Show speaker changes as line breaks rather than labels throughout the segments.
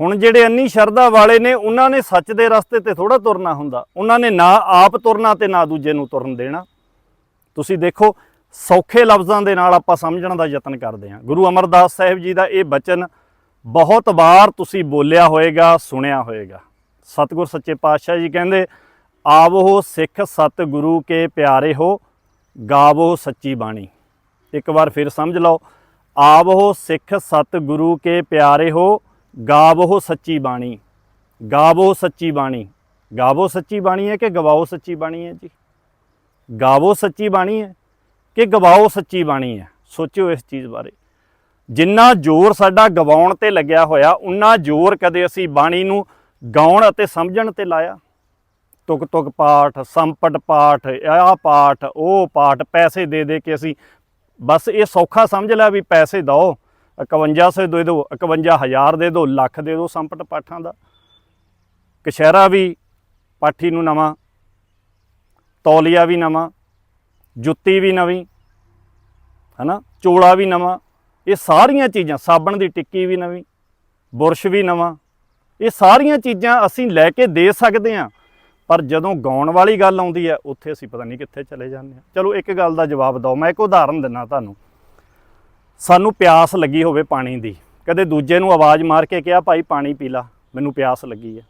ਹੁਣ ਜਿਹੜੇ ਅੰਨੀ ਸ਼ਰਧਾ ਵਾਲੇ ਨੇ, ਉਹਨਾਂ ਨੇ ਸੱਚ ਦੇ ਰਸਤੇ ਤੇ ਥੋੜਾ ਤੁਰਨਾ ਹੁੰਦਾ। ਉਹਨਾਂ ਨੇ ਨਾ ਆਪ ਤੁਰਨਾ ਤੇ ਨਾ ਦੂਜੇ ਨੂੰ ਤੁਰਨ ਦੇਣਾ। ਤੁਸੀਂ ਦੇਖੋ, ਸੌਖੇ ਲਫ਼ਜ਼ਾਂ ਦੇ ਨਾਲ ਆਪਾਂ ਸਮਝਣ ਦਾ ਯਤਨ ਕਰਦੇ ਹਾਂ। ਗੁਰੂ ਅਮਰਦਾਸ ਸਾਹਿਬ ਜੀ ਦਾ ਇਹ ਬਚਨ ਬਹੁਤ ਵਾਰ ਤੁਸੀਂ ਬੋਲਿਆ ਹੋਵੇਗਾ ਸੁਣਿਆ ਹੋਵੇਗਾ ਸਤਿਗੁਰ ਸੱਚੇ ਪਾਤਸ਼ਾਹ ਜੀ ਕਹਿੰਦੇ, ਆਵੋ ਸਿੱਖ ਸਤ ਗੁਰੂ ਕੇ ਪਿਆਰੇ ਹੋ, ਗਾਵੋ ਸੱਚੀ ਬਾਣੀ। ਇੱਕ ਵਾਰ ਫਿਰ ਸਮਝ ਲਓ। ਆਵੋ ਸਿੱਖ ਸਤ ਗੁਰੂ ਕੇ ਪਿਆਰੇ ਹੋ ਗਾਵੋ ਸੱਚੀ ਬਾਣੀ। ਗਾਵੋ ਸੱਚੀ ਬਾਣੀ। ਗਾਵੋ ਸੱਚੀ ਬਾਣੀ ਹੈ ਕਿ ਗਵਾਓ ਸੱਚੀ ਬਾਣੀ ਹੈ ਜੀ? ਗਾਵੋ ਸੱਚੀ ਬਾਣੀ ਹੈ ਕਿ ਗਵਾਓ ਸੱਚੀ ਬਾਣੀ ਹੈ? ਸੋਚਿਓ ਇਸ ਚੀਜ਼ ਬਾਰੇ। ਜਿੰਨਾ ਜ਼ੋਰ ਸਾਡਾ ਗਵਾਉਣ ਤੇ ਲੱਗਿਆ ਹੋਇਆ, ਉਨਾ ਜ਼ੋਰ ਕਦੇ ਅਸੀਂ ਬਾਣੀ ਨੂੰ ਗਾਉਣ ਅਤੇ ਸਮਝਣ ਤੇ ਲਾਇਆ। ਤੁਕ ਤੁਕ ਪਾਠ, ਸੰਪਟ ਪਾਠ, ਆਹ ਪਾਠ, ਉਹ ਪਾਠ ਪੈਸੇ ਦੇ ਦੇ ਕੇ ਅਸੀਂ ਬਸ ਇਹ ਸੌਖਾ ਸਮਝ ਲਿਆ ਵੀ ਪੈਸੇ ਦਿਓ। 5100 ਦੇ ਦਿਓ 51000 ਦੇ ਦਿਓ ਲੱਖ ਦੇ ਦਿਓ ਸੰਪਟ ਪਾਠਾਂ ਦਾ। ਕਸ਼ਹਿਰਾ ਵੀ ਪਾਠੀ ਨੂੰ ਨਵਾਂ, ਤੌਲੀਆ ਵੀ ਨਵਾਂ, ਜੁੱਤੀ ਵੀ ਨਵੀਂ, ਹਨਾ? ਚੋਲਾ ਵੀ ਨਵਾਂ। ਇਹ ਸਾਰੀਆਂ ਚੀਜ਼ਾਂ, ਸਾਬਣ ਦੀ ਟਿੱਕੀ ਵੀ ਨਵੀਂ, ਬੁਰਸ਼ ਵੀ ਨਵਾਂ। ਇਹ ਸਾਰੀਆਂ ਚੀਜ਼ਾਂ ਅਸੀਂ ਲੈ ਕੇ ਦੇ ਸਕਦੇ ਹਾਂ। ਪਰ ਜਦੋਂ ਗਾਉਣ ਵਾਲੀ ਗੱਲ ਆਉਂਦੀ ਹੈ, ਉੱਥੇ ਅਸੀਂ ਪਤਾ ਨਹੀਂ ਕਿੱਥੇ ਚਲੇ ਜਾਂਦੇ ਹਾਂ। ਚਲੋ, ਇੱਕ ਗੱਲ ਦਾ ਜਵਾਬ ਦਿਓ। ਮੈਂ ਇੱਕ ਉਦਾਹਰਨ ਦਿੰਨਾ ਤੁਹਾਨੂੰ। ਸਾਨੂੰ ਪਿਆਸ ਲੱਗੀ ਹੋਵੇ ਪਾਣੀ ਦੀ। ਕਦੇ ਦੂਜੇ ਨੂੰ ਆਵਾਜ਼ ਮਾਰ ਕੇ ਕਿਹਾ, ਭਾਈ, ਪਾਣੀ ਪੀ ਲਾ, ਮੈਨੂੰ ਪਿਆਸ ਲੱਗੀ ਹੈ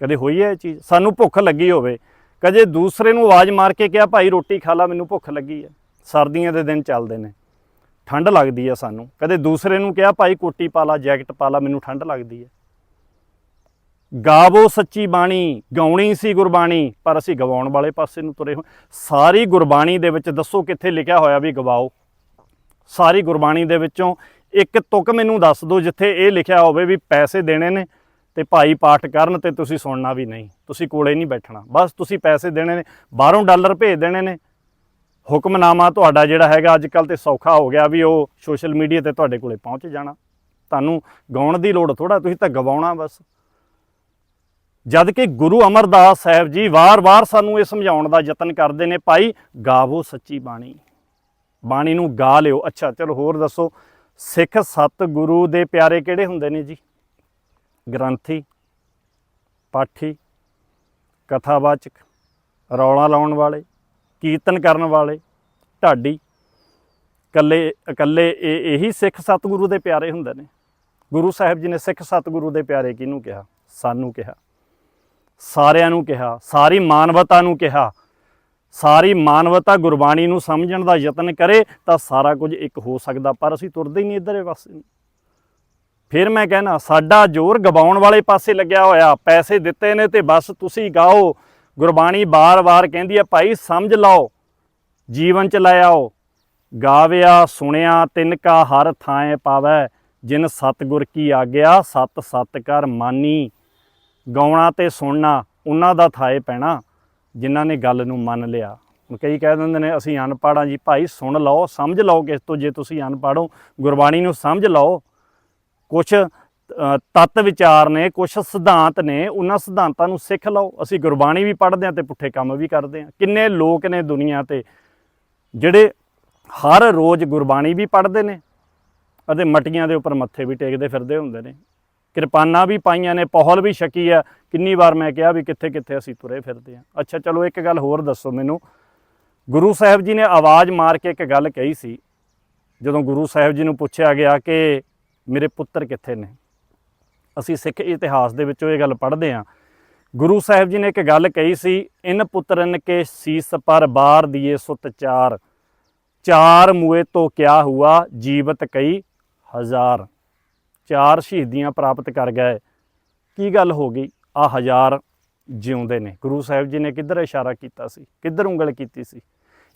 ਕਦੇ ਹੋਈ ਹੈ ਇਹ ਚੀਜ਼? ਸਾਨੂੰ ਭੁੱਖ ਲੱਗੀ ਹੋਵੇ। ਕਦੇ ਦੂਸਰੇ ਨੂੰ ਆਵਾਜ਼ ਮਾਰ ਕੇ ਕਿਹਾ, ਭਾਈ, ਰੋਟੀ ਖਾ ਲਾ, ਮੈਨੂੰ ਭੁੱਖ ਲੱਗੀ ਹੈ ਸਰਦੀਆਂ ਦੇ ਦਿਨ ਚੱਲਦੇ ਨੇ। ਠੰਡ ਲੱਗਦੀ ਹੈ ਸਾਨੂੰ। ਕਦੇ ਦੂਸਰੇ ਨੂੰ ਕਿਹਾ, ਭਾਈ, ਕੋਟੀ ਪਾ ਲਾ, ਜੈਕਟ ਪਾ ਲਾ, ਮੈਨੂੰ ਠੰਡ ਲੱਗਦੀ ਹੈ ਗਾਵੋ ਸੱਚੀ ਬਾਣੀ, ਗਾਉਣੀ ਸੀ ਗੁਰਬਾਣੀ, ਪਰ ਅਸੀਂ ਗਵਾਉਣ ਵਾਲੇ ਪਾਸੇ ਨੂੰ ਤੁਰੇ ਹੋਏ। ਸਾਰੀ ਗੁਰਬਾਣੀ ਦੇ ਵਿੱਚ ਦੱਸੋ ਕਿੱਥੇ ਲਿਖਿਆ ਹੋਇਆ ਵੀ ਗਵਾਓ। ਸਾਰੀ ਗੁਰਬਾਣੀ ਦੇ ਵਿੱਚੋਂ ਇੱਕ ਤੁਕ ਮੈਨੂੰ ਦੱਸ ਦਿਓ ਜਿੱਥੇ ਇਹ ਲਿਖਿਆ ਹੋਵੇ ਵੀ ਪੈਸੇ ਦੇਣੇ ਨੇ ਤੇ ਭਾਈ ਪਾਠ ਕਰਨ ਤੇ ਤੁਸੀਂ ਸੁਣਨਾ ਵੀ ਨਹੀਂ, ਤੁਸੀਂ ਕੋਲੇ ਨਹੀਂ ਬੈਠਣਾ। ਬਸ ਤੁਸੀਂ ਪੈਸੇ ਦੇਣੇ ਨੇ, ਬਾਹਰੋਂ ਡਾਲਰ ਭੇਜ ਦੇਣੇ ਨੇ। ਹੁਕਮਨਾਮਾ ਤੁਹਾਡਾ ਜਿਹੜਾ ਹੈਗਾ ਅੱਜ ਕੱਲ ਤੇ ਸੌਖਾ ਹੋ ਗਿਆ ਵੀ ਉਹ ਸੋਸ਼ਲ ਮੀਡੀਆ ਤੇ ਤੁਹਾਡੇ ਕੋਲੇ ਪਹੁੰਚ ਜਾਣਾ। ਤੁਹਾਨੂੰ ਗਾਉਣ ਦੀ ਲੋੜ ਥੋੜਾ ਤੁਸੀਂ ਤਾਂ ਗਵਾਉਣਾ ਬਸ। ਜਦ ਕਿ ਗੁਰੂ ਅਮਰਦਾਸ ਸਾਹਿਬ ਜੀ ਵਾਰ-ਵਾਰ ਸਾਨੂੰ ਇਹ ਸਮਝਾਉਣ ਦਾ ਯਤਨ ਕਰਦੇ ਨੇ, ਭਾਈ, ਗਾਵੋ ਸੱਚੀ ਬਾਣੀ। ਬਾਣੀ ਨੂੰ ਗਾ ਲਿਓ। ਅੱਛਾ, ਚਲੋ ਹੋਰ ਦੱਸੋ, ਸਿੱਖ ਸਤ ਗੁਰੂ ਦੇ ਪਿਆਰੇ ਕਿਹੜੇ ਹੁੰਦੇ ਨੇ ਜੀ? ਗ੍ਰੰਥੀ, ਪਾਠੀ, ਕਥਾਵਾਚਕ, ਰੌਲਾ ਲਾਉਣ ਵਾਲੇ, ਕੀਰਤਨ ਕਰਨ ਵਾਲੇ, ਢਾਡੀ, ਇਕੱਲੇ ਇਕੱਲੇ ਇਹ, ਇਹੀ ਸਿੱਖ ਸਤਿਗੁਰੂ ਦੇ ਪਿਆਰੇ ਹੁੰਦੇ ਨੇ। ਗੁਰੂ ਸਾਹਿਬ ਜੀ ਨੇ ਸਿੱਖ ਸਤਿਗੁਰੂ ਦੇ ਪਿਆਰੇ ਕਿਹਨੂੰ ਕਿਹਾ? ਸਾਨੂੰ ਕਿਹਾ। ਸਾਰਿਆਂ ਨੂੰ ਕਿਹਾ, ਸਾਰੀ ਮਾਨਵਤਾ ਨੂੰ ਕਿਹਾ। ਸਾਰੀ ਮਾਨਵਤਾ ਗੁਰਬਾਣੀ ਨੂੰ ਸਮਝਣ ਦਾ ਯਤਨ ਕਰੇ ਤਾਂ ਸਾਰਾ ਕੁਝ ਇੱਕ ਹੋ ਸਕਦਾ, ਪਰ ਅਸੀਂ ਤੁਰਦੇ ਹੀ ਨਹੀਂ ਇਧਰੇ ਪਾਸੇ। ਨੂੰ ਫਿਰ ਮੈਂ ਕਹਿਣਾ, ਸਾਡਾ ਜ਼ੋਰ ਗਵਾਉਣ ਵਾਲੇ ਪਾਸੇ ਲੱਗਿਆ ਹੋਇਆ। ਪੈਸੇ ਦਿੱਤੇ ਨੇ ਤੇ ਬਸ ਤੁਸੀਂ ਗਾਓ। ਗੁਰਬਾਣੀ ਬਾਰ-ਬਾਰ ਕਹਿੰਦੀ ਹੈ, ਭਾਈ ਸਮਝ ਲਓ, ਜੀਵਨ ਚ ਲੈ ਆਓ। ਗਾਵਿਆ, ਸੁਣਿਆ, ਤਿਨ ਕਾ ਹਰ ਥਾਂ ਪਾਵੈ। ਜਿਨ ਸਤਗੁਰ ਕੀ ਆਗਿਆ, ਸਤ ਸਤ ਕਰ ਮਾਨੀ। ਗਾਉਣਾ ਤੇ ਸੁਣਨਾ, ਉਹਨਾਂ ਦਾ ਥਾਏ ਪੈਣਾ। ਜਿਨ੍ਹਾਂ ਨੇ ਗੱਲ ਨੂੰ ਮੰਨ ਲਿਆ। ਹੁਣ ਕਈ ਕਹਿ ਦਿੰਦੇ ਨੇ, ਅਸੀਂ ਅਨਪੜ੍ਹਾਂ ਜੀ, ਭਾਈ, ਸੁਣ ਲਓ, ਸਮਝ ਲਓ ਕਿਸ ਤੋਂ ਜੇ ਤੁਸੀਂ ਅਨਪੜ੍ਹੋ ਗੁਰਬਾਣੀ ਨੂੰ ਸਮਝ ਲਓ। ਕੁਝ ਤੱਤ ਵਿਚਾਰ ਨੇ ਕੁਝ ਸਿਧਾਂਤ ਨੇ, ਉਹਨਾਂ ਸਿਧਾਂਤਾਂ ਨੂੰ ਸਿੱਖ ਲਓ। ਅਸੀਂ ਗੁਰਬਾਣੀ ਵੀ ਪੜ੍ਹਦੇ ਹਾਂ ਤੇ ਪੁੱਠੇ ਕੰਮ ਵੀ ਕਰਦੇ ਹਾਂ ਕਿੰਨੇ ਲੋਕ ਨੇ ਦੁਨੀਆ ਤੇ, ਜਿਹੜੇ ਹਰ ਰੋਜ਼ ਗੁਰਬਾਣੀ ਵੀ ਪੜ੍ਹਦੇ ਨੇ ਅਤੇ ਮਟੀਆਂ ਦੇ ਉੱਪਰ ਮੱਥੇ ਵੀ ਟੇਕਦੇ ਫਿਰਦੇ ਹੁੰਦੇ ਨੇ। ਕਿਰਪਾਨਾਂ ਵੀ ਪਾਈਆਂ ਨੇ ਪਹਲ ਵੀ ਛਕੀ ਆ। ਕਿੰਨੀ ਵਾਰ ਮੈਂ ਕਿਹਾ ਵੀ ਕਿੱਥੇ ਕਿੱਥੇ ਅਸੀਂ ਤੁਰੇ ਫਿਰਦੇ ਆ। ਅੱਛਾ, ਚਲੋ ਇੱਕ ਗੱਲ ਹੋਰ ਦੱਸੋ ਮੈਨੂੰ। ਗੁਰੂ ਸਾਹਿਬ ਜੀ ਨੇ ਆਵਾਜ਼ ਮਾਰ ਕੇ ਇੱਕ ਗੱਲ ਕਹੀ ਸੀ, ਜਦੋਂ ਗੁਰੂ ਸਾਹਿਬ ਜੀ ਨੂੰ ਪੁੱਛਿਆ ਗਿਆ ਕਿ ਮੇਰੇ ਪੁੱਤਰ ਕਿੱਥੇ ਨੇ? ਅਸੀਂ ਸਿੱਖ ਇਤਿਹਾਸ ਦੇ ਵਿੱਚੋਂ ਇਹ ਗੱਲ ਪੜ੍ਹਦੇ ਆ ਗੁਰੂ ਸਾਹਿਬ ਜੀ ਨੇ ਇੱਕ ਗੱਲ ਕਹੀ ਸੀ, ਇਨ ਪੁੱਤਰਨ ਕੇ ਸੀਸ ਪਰ ਬਾਰ ਦੀਏ ਸੁਤ ਚਾਰ। ਚਾਰ ਮੂਏ ਤੋਂ ਕਿਆ ਹੁਆ, ਜੀਵਤ ਕਈ ਹਜ਼ਾਰ। ਚਾਰ ਸ਼ਹੀਦੀਆਂ ਪ੍ਰਾਪਤ ਕਰ ਗਏ। ਕੀ ਗੱਲ ਹੋ ਗਈ? ਆ ਹਜ਼ਾਰ ਜਿਉਂਦੇ ਨੇ। ਗੁਰੂ ਸਾਹਿਬ ਜੀ ਨੇ ਕਿੱਧਰ ਇਸ਼ਾਰਾ ਕੀਤਾ ਸੀ? ਕਿੱਧਰ ਉਂਗਲ ਕੀਤੀ ਸੀ?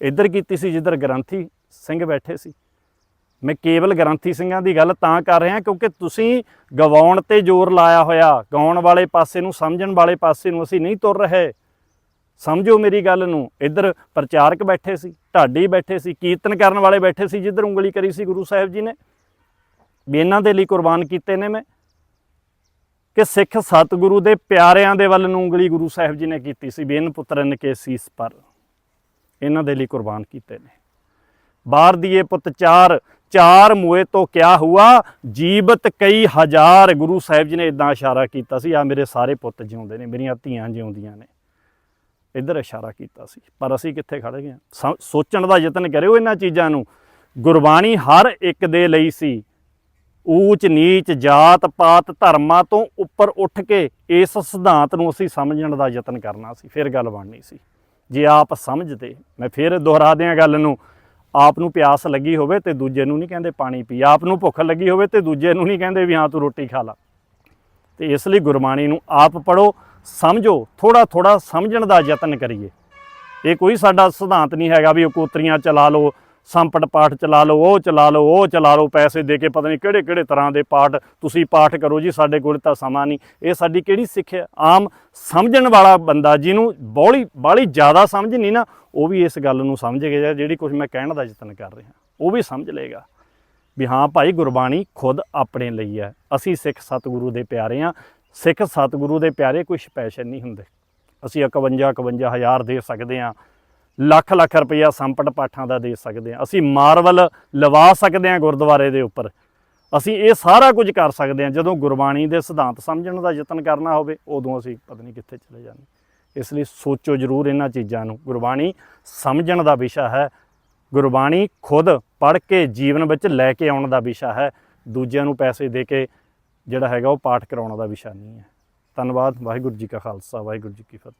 ਇੱਧਰ ਕੀਤੀ ਸੀ ਜਿੱਧਰ ਗ੍ਰੰਥੀ ਸਿੰਘ ਬੈਠੇ ਸੀ। ਮੈਂ ਕੇਵਲ ਗ੍ਰੰਥੀ ਸਿੰਘਾਂ ਦੀ ਗੱਲ ਤਾਂ ਕਰ ਰਿਹਾ ਕਿਉਂਕਿ ਤੁਸੀਂ ਗਵਾਉਣ ਤੇ ਜ਼ੋਰ ਲਾਇਆ ਹੋਇਆ। ਗਾਉਣ ਵਾਲੇ ਪਾਸੇ ਨੂੰ, ਸਮਝਣ ਵਾਲੇ ਪਾਸੇ ਨੂੰ ਅਸੀਂ ਨਹੀਂ ਤੁਰ ਰਹੇ। ਸਮਝੋ ਮੇਰੀ ਗੱਲ ਨੂੰ। ਇੱਧਰ ਪ੍ਰਚਾਰਕ ਬੈਠੇ ਸੀ, ਢਾਡੀ ਬੈਠੇ ਸੀ, ਕੀਰਤਨ ਕਰਨ ਵਾਲੇ ਬੈਠੇ ਸੀ, ਜਿੱਧਰ ਉਂਗਲੀ ਕਰੀ ਸੀ ਗੁਰੂ ਸਾਹਿਬ ਜੀ ਨੇ। ਵੀ ਇਹਨਾਂ ਦੇ ਲਈ ਕੁਰਬਾਨ ਕੀਤੇ ਨੇ ਮੈਂ, ਕਿ ਸਿੱਖ ਸਤਿਗੁਰੂ ਦੇ ਪਿਆਰਿਆਂ ਦੇ ਵੱਲ ਨੂੰ ਉਂਗਲੀ ਗੁਰੂ ਸਾਹਿਬ ਜੀ ਨੇ ਕੀਤੀ ਸੀ ਬੇਨ ਪੁੱਤਰਨ ਕੇ ਸੀਸ ਪਰ ਇਹਨਾਂ ਦੇ ਲਈ ਕੁਰਬਾਨ ਕੀਤੇ ਨੇ। ਬਾਹਰ ਦੀਏ ਪੁੱਤ ਚਾਰ ਚਾਰ ਮੂਏ ਤੋਂ ਕਿਆ ਹੁਆ, ਜੀਵਤ ਕਈ ਹਜ਼ਾਰ, ਗੁਰੂ ਸਾਹਿਬ ਜੀ ਨੇ ਇਦਾਂ ਇਸ਼ਾਰਾ ਕੀਤਾ ਸੀ ਆ ਮੇਰੇ ਸਾਰੇ ਪੁੱਤ ਜਿਉਂਦੇ ਨੇ, ਮੇਰੀਆਂ ਧੀਆਂ ਜਿਉਂਦੀਆਂ ਨੇ। ਇੱਧਰ ਇਸ਼ਾਰਾ ਕੀਤਾ ਸੀ, ਪਰ ਅਸੀਂ ਕਿੱਥੇ ਖੜੇ ਗਏ ਹਾਂ? ਸੋਚਣ ਦਾ ਯਤਨ ਕਰਿਓ ਇਹਨਾਂ ਚੀਜ਼ਾਂ ਨੂੰ। ਗੁਰਬਾਣੀ ਹਰ ਇੱਕ ਦੇ ਲਈ ਸੀ। ਊਚ ਨੀਚ ਜਾਤ ਪਾਤ ਧਰਮਾਂ ਤੋਂ ਉੱਪਰ ਉੱਠ ਕੇ ਇਸ ਸਿਧਾਂਤ ਨੂੰ ਅਸੀਂ ਸਮਝਣ ਦਾ ਯਤਨ ਕਰਨਾ ਸੀ, ਫਿਰ ਗੱਲ ਬਣਨੀ ਸੀ। ਜੇ ਆਪ ਸਮਝਦੇ, ਮੈਂ ਫਿਰ ਦੁਹਰਾ ਦਿਆਂ ਗੱਲ ਨੂੰ, ਆਪ ਨੂੰ ਪਿਆਸ ਲੱਗੀ ਹੋਵੇ ਤੇ ਦੂਜੇ ਨੂੰ ਨਹੀਂ ਕਹਿੰਦੇ ਪਾਣੀ ਪੀ, ਆਪ ਨੂੰ ਭੁੱਖ ਲੱਗੀ ਹੋਵੇ ਤੇ ਦੂਜੇ ਨੂੰ ਨਹੀਂ ਕਹਿੰਦੇ ਵੀ ਹਾਂ ਤੂੰ ਰੋਟੀ ਖਾ ਲਾ। ਤੇ ਇਸ ਲਈ ਗੁਰਬਾਣੀ ਨੂੰ ਆਪ ਪੜੋ ਸਮਝੋ ਥੋੜਾ ਥੋੜਾ ਸਮਝਣ ਦਾ ਯਤਨ ਕਰੀਏ। ਇਹ ਕੋਈ ਸਾਡਾ ਸਿਧਾਂਤ ਨਹੀਂ ਹੈਗਾ ਵੀ ਉਹ ਕੋਤਰੀਆਂ ਚਲਾ ਲਓ ਸੰਪਟ ਪਾਠ ਚਲਾ ਲਓ, ਉਹ ਚਲਾ ਲਓ, ਉਹ ਚਲਾ ਲਓ, ਪੈਸੇ ਦੇ ਕੇ ਪਤਾ ਨਹੀਂ ਕਿਹੜੇ ਕਿਹੜੇ ਤਰ੍ਹਾਂ ਦੇ ਪਾਠ ਤੁਸੀਂ ਪਾਠ ਕਰੋ ਜੀ, ਸਾਡੇ ਕੋਲ ਤਾਂ ਸਮਾਂ ਨਹੀਂ। ਇਹ ਸਾਡੀ ਕਿਹੜੀ ਸਿੱਖਿਆ ਆਮ ਸਮਝਣ ਵਾਲਾ ਬੰਦਾ ਜਿਹਨੂੰ ਬੋਲੀ ਬਾਲੀ ਜ਼ਿਆਦਾ ਸਮਝ ਨਹੀਂ ਨਾ, ਉਹ ਵੀ ਇਸ ਗੱਲ ਨੂੰ ਸਮਝ ਗਿਆ ਜਿਹੜੀ ਕੁਝ ਮੈਂ ਕਹਿਣ ਦਾ ਯਤਨ ਕਰ ਰਿਹਾ। ਉਹ ਵੀ ਸਮਝ ਲਏਗਾ। ਵੀ ਹਾਂ ਭਾਈ, ਗੁਰਬਾਣੀ ਖੁਦ ਆਪਣੇ ਲਈ ਹੈ। ਅਸੀਂ ਸਿੱਖ ਸਤਿਗੁਰੂ ਦੇ ਪਿਆਰੇ ਆ ਸਿੱਖ ਸਤਿਗੁਰੂ ਦੇ ਪਿਆਰੇ ਕੋਈ ਸਪੈਸ਼ਲ ਨਹੀਂ ਹੁੰਦੇ। ਅਸੀਂ 51 51 ਹਜ਼ਾਰ ਦੇ ਸਕਦੇ ਆ ਲੱਖ ਲੱਖ ਰੁਪਈਆ ਸੰਪਟ ਪਾਠਾਂ ਦਾ ਦੇ ਸਕਦੇ ਆ ਅਸੀਂ ਮਾਰਵਲ ਲਵਾ ਸਕਦੇ ਆ ਗੁਰਦੁਆਰੇ ਦੇ ਉੱਪਰ। ਅਸੀਂ ਇਹ ਸਾਰਾ ਕੁਝ ਕਰ ਸਕਦੇ ਆ ਜਦੋਂ ਗੁਰਬਾਣੀ ਦੇ ਸਿਧਾਂਤ ਸਮਝਣ ਦਾ ਯਤਨ ਕਰਨਾ ਹੋਵੇ, ਉਦੋਂ ਅਸੀਂ ਪਤਾ ਨਹੀਂ ਕਿੱਥੇ ਚਲੇ ਜਾਂਦੇ ਇਸ ਲਈ ਸੋਚੋ ਜ਼ਰੂਰ ਇਹਨਾਂ ਚੀਜ਼ਾਂ ਨੂੰ। ਗੁਰਬਾਣੀ ਸਮਝਣ ਦਾ ਵਿਸ਼ਾ ਹੈ। ਗੁਰਬਾਣੀ ਖੁਦ ਪੜ੍ਹ ਕੇ ਜੀਵਨ ਵਿੱਚ ਲੈ ਕੇ ਆਉਣ ਦਾ ਵਿਸ਼ਾ ਹੈ। ਦੂਜਿਆਂ ਨੂੰ ਪੈਸੇ ਦੇ ਕੇ ਜਿਹੜਾ ਹੈਗਾ ਉਹ ਪਾਠ ਕਰਾਉਣ ਦਾ ਵਿਸ਼ਾ ਨਹੀਂ ਹੈ। ਧੰਨਵਾਦ। ਵਾਹਿਗੁਰੂ ਜੀ ਕਾ ਖਾਲਸਾ। ਵਾਹਿਗੁਰੂ ਜੀ ਕੀ ਫਤਿਹ।